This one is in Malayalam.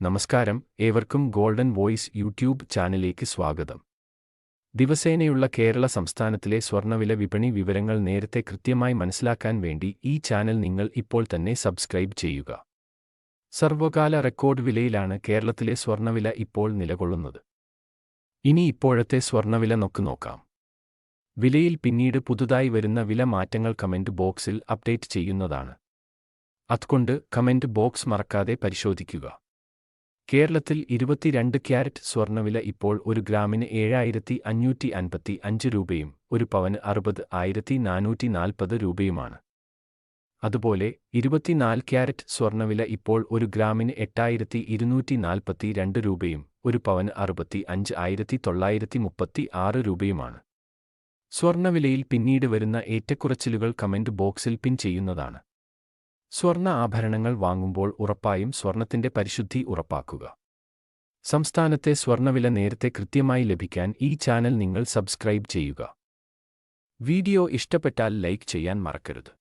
നമസ്കാരം. ഏവർക്കും ഗോൾഡൻ വോയിസ് യൂട്യൂബ് ചാനലിലേക്ക് സ്വാഗതം. ദിവസേനയുള്ള കേരള സംസ്ഥാനത്തിലെ സ്വർണവില വിപണി വിവരങ്ങൾ നേരത്തെ കൃത്യമായി മനസ്സിലാക്കാൻ വേണ്ടി ഈ ചാനൽ നിങ്ങൾ ഇപ്പോൾ തന്നെ സബ്സ്ക്രൈബ് ചെയ്യുക. സർവകാല റെക്കോർഡ് വിലയിലാണ് കേരളത്തിലെ സ്വർണവില ഇപ്പോൾ നിലകൊള്ളുന്നത്. ഇനി ഇപ്പോഴത്തെ സ്വർണവില നോക്ക് നോക്കാം. വിലയിൽ പിന്നീട് പുതുതായി വരുന്ന വില മാറ്റങ്ങൾ കമന്റ് ബോക്സിൽ അപ്ഡേറ്റ് ചെയ്യുന്നതാണ്. അതുകൊണ്ട് കമന്റ് ബോക്സ് മറക്കാതെ പരിശോധിക്കുക. കേരളത്തിൽ ഇരുപത്തിരണ്ട് ക്യാരറ്റ് സ്വർണവില ഇപ്പോൾ ഒരു ഗ്രാമിന് ഏഴായിരത്തി അഞ്ഞൂറ്റി അൻപത്തി അഞ്ച് രൂപയും ഒരു പവന് അറുപത് ആയിരത്തി നാനൂറ്റി നാൽപ്പത് രൂപയുമാണ്. അതുപോലെ ഇരുപത്തിനാല് ക്യാരറ്റ് സ്വർണവില ഇപ്പോൾ ഒരു ഗ്രാമിന് എട്ടായിരത്തി ഇരുന്നൂറ്റി നാൽപ്പത്തി രണ്ട് രൂപയും ഒരു പവന് അറുപത്തി അഞ്ച് ആയിരത്തി തൊള്ളായിരത്തി മുപ്പത്തി ആറ് രൂപയുമാണ്. സ്വർണവിലയിൽ പിന്നീട് വരുന്ന ഏറ്റക്കുറച്ചിലുകൾ കമന്റ് ബോക്സിൽ പിൻ ചെയ്യുന്നതാണ്. സ്വർണ ആഭരണങ്ങൾ വാങ്ങുമ്പോൾ ഉറപ്പായും സ്വർണത്തിന്റെ പരിശുദ്ധി ഉറപ്പാക്കുക. സംസ്ഥാനത്തെ സ്വർണവില നേരത്തെ കൃത്യമായി ലഭിക്കാൻ ഈ ചാനൽ നിങ്ങൾ സബ്സ്ക്രൈബ് ചെയ്യുക. വീഡിയോ ഇഷ്ടപ്പെട്ടാൽ ലൈക്ക് ചെയ്യാൻ മറക്കരുത്.